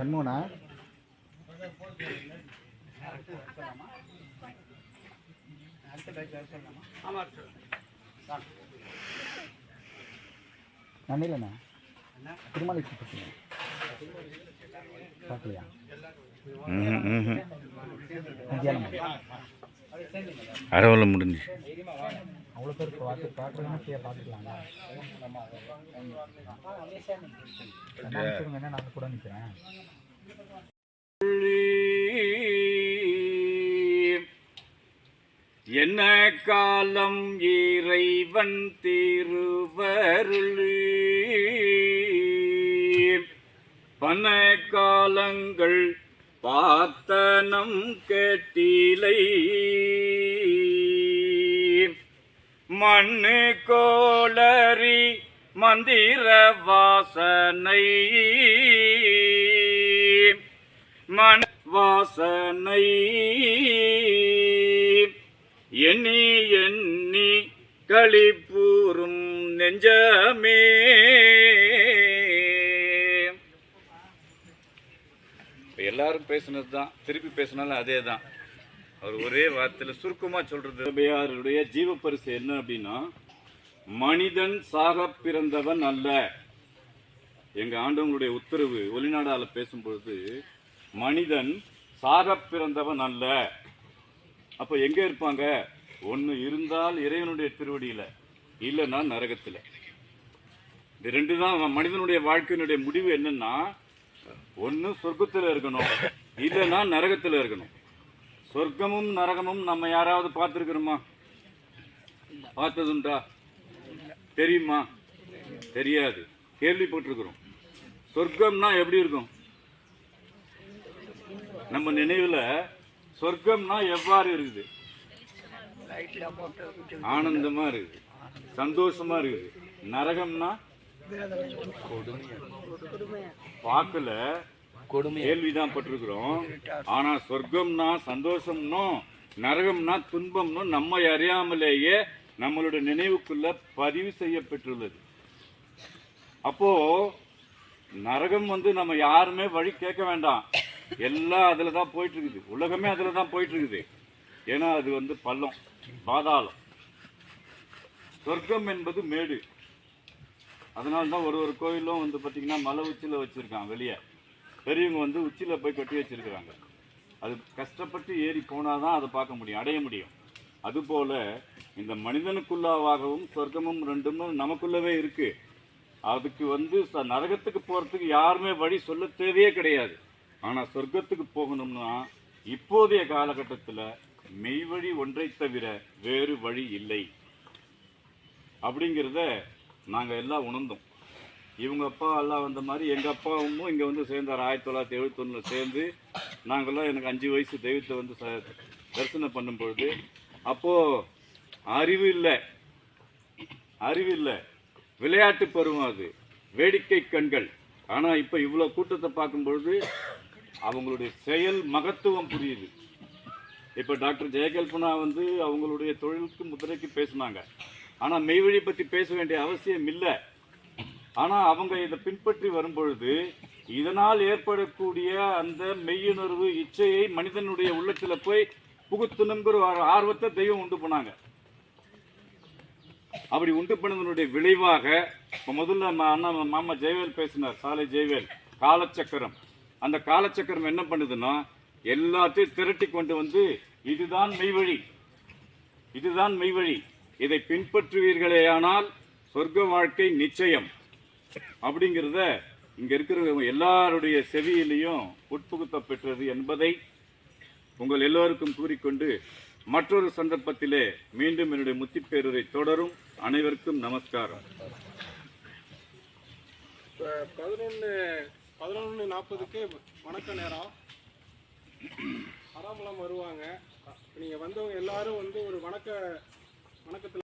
சண்முகனா? நான் இல்லைண்ணா. திருமலை பார்க்கலையா? அறவலை முடிஞ்சு அவ்வளோ பேர் பார்த்து பார்க்குறதுனா பார்த்துக்கலாங்க என்ன நான் கூட நிற்கிறேன் என்ன காலம் இறைவன் திருவருளி? பன காலங்கள் பார்த்தனம் கேட்டிலை. மண்ணு கோளரி மந்திர வாசனை. மண் வாசனை. எண்ணி எண்ணி களிப்பூரும் நெஞ்சமே. எல்லாரும் பேசுனது தான் திருப்பி பேசினாலும் அதே தான் அவர் ஒரே வார்த்தையில் சுருக்கமாக சொல்கிறது சபையாருடைய ஜீவப்பரிசு என்ன அப்படின்னா மனிதன் சாக பிறந்தவன் அல்ல. எங்கள் ஆண்டவங்களுடைய உத்தரவு ஒளிநாடால் பேசும்பொழுது மனிதன் சாக பிறந்தவன் அல்ல. அப்போ எங்கே இருப்பாங்க? ஒன்று இருந்தால் இறைவனுடைய திருவடியில் இல்லைன்னா நரகத்தில். இது ரெண்டு தான் மனிதனுடைய வாழ்க்கையினுடைய முடிவு என்னன்னா ஒன்று சொர்க்கத்தில் இருக்கணும் இல்லைன்னா நரகத்தில் இருக்கணும். சொர்க்கமும் நரகமும் நம்ம யாராவது பார்த்துருக்குறோமா? பார்த்ததுண்டா? தெரியுமா? தெரியாது. கேள்விப்பட்டிருக்கிறோம். சொர்க்கம்னா எப்படி இருக்கும்? நம்ம நினைவில் சொர்க்கம்னா எவ்வாறு இருக்குது? ஆனந்தமா இருக்குது. சந்தோஷமா இருக்குது. நரகம்னா? பார்க்கல. கேள்விதான் பட்டிருக்கிறோம். ஆனா சொர்க்கம்னா சந்தோஷம்னும் நரகம்னா துன்பம்னும் நம்ம அறியாமலேயே நம்மளுடைய நினைவுக்குள்ள பதிவு செய்யப்பட்டுள்ளது அப்போ நரகம் வந்து நம்ம யாருமே வழி கேட்க வேண்டாம். எல்லாம் அதுல தான் போயிட்டு இருக்குது உலகமே அதுல தான் போயிட்டு இருக்குது ஏன்னா அது வந்து பள்ளம் பாதாளம். சொர்க்கம் என்பது மேடு. அதனால தான் ஒரு ஒரு கோயிலும் வந்து பார்த்தீங்கன்னா மலை உச்சியில் வச்சுருக்கான் வெளியே. பெரியவங்க வந்து உச்சியில் போய் கட்டி வச்சிருக்கிறாங்க. அது கஷ்டப்பட்டு ஏறி போனால் தான் அதை பார்க்க முடியும் அடைய முடியும். அதுபோல் இந்த மனிதனுக்குள்ளாவாகவும் சொர்க்கமும் ரெண்டும் நமக்குள்ளவே இருக்குது அதுக்கு வந்து ச- நரகத்துக்கு போகிறதுக்கு யாருமே வழி சொல்ல தேவையே கிடையாது. ஆனால் சொர்க்கத்துக்கு போகணும்னா இப்போதைய காலகட்டத்தில் மெய்வழி ஒன்றை தவிர வேறு வழி இல்லை. அப்படிங்கிறத நாங்கள் எல்லாம் உணர்ந்தோம். இவங்க அப்பா எல்லாம் வந்த மாதிரி எங்கள் அப்பாவும் இங்கே வந்து சேர்ந்தார். ஆயிரத்தி தொள்ளாயிரத்தி எழுபத்தொன்னில் சேர்ந்து நாங்கள்லாம் எனக்கு அஞ்சு வயசு தெய்வத்தை வந்து ச தரிசனம் பண்ணும்பொழுது அப்போது அறிவு இல்லை. அறிவு இல்லை. விளையாட்டு பருவம் அது. வேடிக்கை கண்கள். ஆனால் இப்போ இவ்வளோ கூட்டத்தை பார்க்கும்பொழுது அவங்களுடைய செயல் மகத்துவம் புரியுது. இப்போ டாக்டர் ஜெயகல்பனா வந்து அவங்களுடைய தொழிலுக்கு முதிரைக்கு பேசுனாங்க. ஆனால் மெய்வழி பற்றி பேச வேண்டிய அவசியம் இல்லை. ஆனால் அவங்க இதை பின்பற்றி வரும்பொழுது இதனால் ஏற்படக்கூடிய அந்த மெய்யுணர்வு இச்சையை மனிதனுடைய உள்ளத்தில் போய் புகுத்தணுங்கிற ஆர்வத்தை தெய்வம் உண்டு பண்ணாங்க. அப்படி உண்டு பண்ணதனுடைய விளைவாக இப்போ முதல்ல அண்ணா மாமா ஜெயவேல் பேசினார் சாலை ஜெயவேல் காலச்சக்கரம். அந்த காலச்சக்கரம் என்ன பண்ணுதுன்னா எல்லாத்தையும் திரட்டி கொண்டு வந்து இதுதான் மெய்வழி. இதுதான் மெய்வழி. இதை பின்பற்றுவீர்களேயானால் சொர்க்க வாழ்க்கை நிச்சயம். அப்படிங்கிறத இங்க இருக்கிறவங்க எல்லாருடைய செவியிலையும் உட்புகுத்த பெற்றது என்பதை உங்கள் எல்லோருக்கும் கூறிக்கொண்டு மற்றொரு சந்தர்ப்பத்திலே மீண்டும் என்னுடைய முத்திப்பேருரை தொடரும். அனைவருக்கும் நமஸ்காரம். பதினொன்று பதினொன்று நாற்பதுக்கு வணக்க நேரம் அறாமலம் வருவாங்க. நீங்கள் வந்தவங்க எல்லாரும் வந்து ஒரு வணக்க வணக்கத்தில்